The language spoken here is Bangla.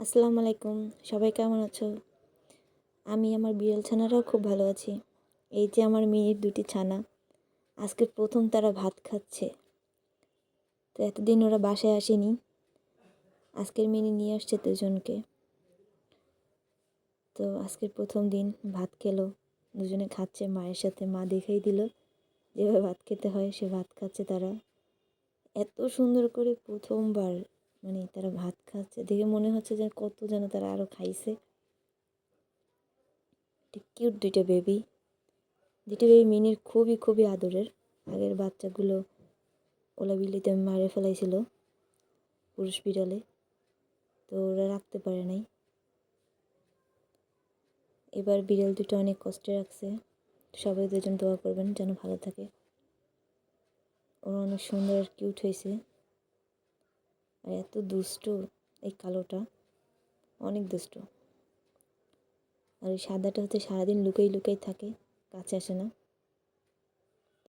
আসসালামু আলাইকুম। সবাই কেমন আছো? আমি আমার বিড়াল ছানারাও খুব ভালো আছি। এই যে আমার মেয়ের দুটি ছানা। আজকে প্রথম তারা ভাত খাচ্ছে। তো এতদিন ওরা বাসায় আসেনি। আজকের মিনি নিয়ে আসছে দুজনকে। তো আজকের প্রথম দিন ভাত খেলো। দুজনে খাচ্ছে, মায়ের সাথে মা দেখেই দিল। যেভাবে ভাত খেতে হয় সে ভাত খাচ্ছে তারা। এত সুন্দর করে প্রথমবার মানে তারা ভাত খাচ্ছে। দেখে মনে হচ্ছে যে কত যেন তারা আরও খাইছে। কিউট দুইটা বেবি দুইটা বেবি মিনির খুবই খুবই আদরের। আগের বাচ্চাগুলো ওলা বিলিতে মারে ফেলাইছিল পুরুষ বিড়ালে। তো ওরা রাখতে পারে নাই। এবার বিড়াল দুটো অনেক কষ্টে রাখছে। সবাই দুজন দোয়া করবেন যেন ভালো থাকে। ওরা অনেক সুন্দর আর কিউট হয়েছে। আর এত দুষ্ট এই কালোটা। অনেক দুষ্ট। আর ওই সাদাটা হচ্ছে সারাদিন লুকাই লুকাই থাকে, কাছে আসে না।